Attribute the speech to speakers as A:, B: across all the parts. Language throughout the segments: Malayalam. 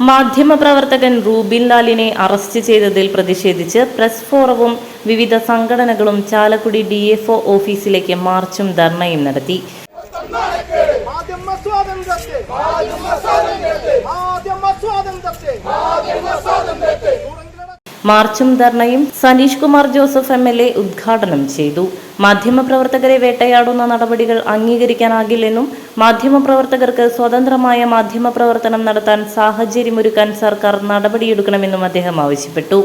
A: മാധ്യമപ്രവർത്തകൻ റൂബിൻ ലാലിനെ അറസ്റ്റ് ചെയ്തതിൽ പ്രതിഷേധിച്ച് പ്രസ് ഫോറവും വിവിധ സംഘടനകളും ചാലക്കുടി ഡി എഫ് ഓഫീസിലേക്ക് മാർച്ചും ധർണയും നടത്തി
B: മാധ്യമ സ്വാതന്ത്ര്യത്തെ മാധ്യമ സ്വാതന്ത്ര്യത്തെ
A: മാർച്ചും ധർണയും Saneesh Kumar Joseph M L A ഉദ്ഘാടനം ചെയ്തു. മാധ്യമപ്രവർത്തകരെ വേട്ടയാടുന്ന നടപടികൾ അംഗീകരിക്കാനാകില്ലെന്നും മാധ്യമപ്രവർത്തകർക്ക് സ്വതന്ത്രമായ മാധ്യമപ്രവർത്തനം നടത്താൻ സാഹചര്യമൊരുക്കാൻ സർക്കാർ നടപടിയെടുക്കണമെന്നും അദ്ദേഹം ആവശ്യപ്പെട്ടു.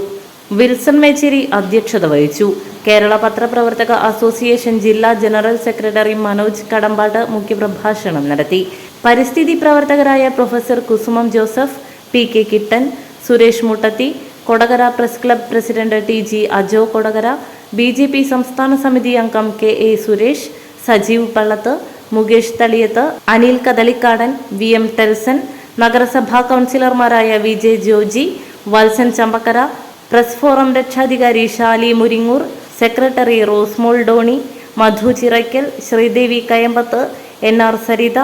A: വിൽസൺ മേച്ചേരി അധ്യക്ഷത വഹിച്ചു. കേരള പത്രപ്രവർത്തക അസോസിയേഷൻ ജില്ലാ ജനറൽ സെക്രട്ടറി മനോജ് കടമ്പാട്ട് മുഖ്യപ്രഭാഷണം നടത്തി. പരിസ്ഥിതി പ്രവർത്തകരായ professor Kusumam Joseph P K Kittan Suresh Muttathi Kodakara press club president T G Ajo Kodakara B J P സംസ്ഥാന സമിതി അംഗം K A Suresh Sajeev Pallath Mukesh Thaliyath Anil Kadalikkadan V M Telson നഗരസഭാ കൗൺസിലർമാരായ V J Joji Valsan Champakkara press forum രക്ഷാധികാരി Shali Muringoor secretary Rosemol Doni Madhu Chirackal Sreedevi Kayampath N R Saritha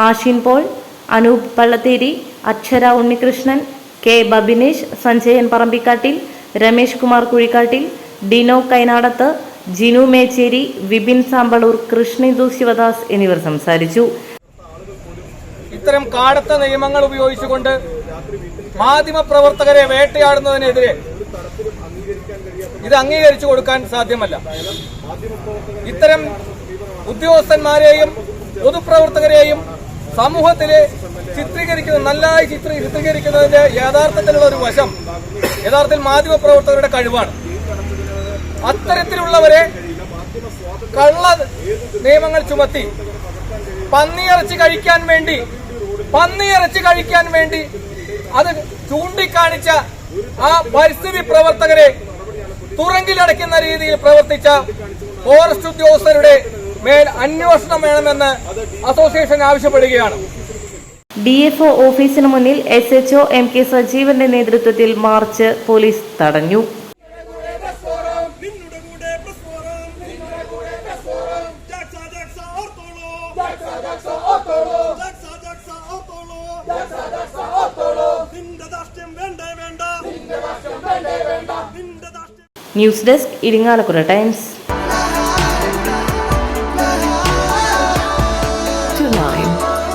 A: Ashin Paul Anoop Pallatheri Akshara Unnikrishnan K Babinesh Sanjayan Parambikkattil Ramesh Kumar Kuzhikkattil Dino Kainadath Jinu Mecheri Vipin Sampalur Krishnindu Sivadas എന്നിവർ സംസാരിച്ചു.
C: ഇത്തരം കാടത്ത നിയമങ്ങൾ ഉപയോഗിച്ചുകൊണ്ട് മാധ്യമപ്രവർത്തകരെ വേട്ടയാടുന്നതിനെതിരെ ഇത് അംഗീകരിച്ചു കൊടുക്കാൻ സാധ്യമല്ല. ഇത്തരം ഉദ്യോഗസ്ഥന്മാരെയും പൊതുപ്രവർത്തകരെയും സമൂഹത്തിലെ ചിത്രീകരിക്കുന്ന നല്ലതായി ചിത്ര ചിത്രീകരിക്കുന്നതിന്റെ യഥാർത്ഥത്തിലുള്ള ഒരു വശം യഥാർത്ഥത്തിൽ മാധ്യമ പ്രവർത്തകരുടെ കഴിവാണ്. അത്തരത്തിലുള്ളവരെ കള്ള നിയമങ്ങൾ ചുമത്തി പന്നിയിറച്ചി കഴിക്കാൻ വേണ്ടി പന്നിയിറച്ചി കഴിക്കാൻ വേണ്ടി അത് ചൂണ്ടിക്കാണിച്ച ആ പരിസ്ഥിതി പ്രവർത്തകരെ തുറങ്കിലടയ്ക്കുന്ന രീതിയിൽ പ്രവർത്തിച്ച ഫോറസ്റ്റ് ഉദ്യോഗസ്ഥരുടെ മേൽ അന്വേഷണം വേണമെന്ന് അസോസിയേഷൻ ആവശ്യപ്പെടുകയാണ്.
A: ഡി എഫ് ഒ ഓഫീസിന് മുന്നിൽ S H O M K സജീവന്റെ നേതൃത്വത്തിൽ മാർച്ച് പോലീസ് തടഞ്ഞു. News desk Irinjalakuda
D: forum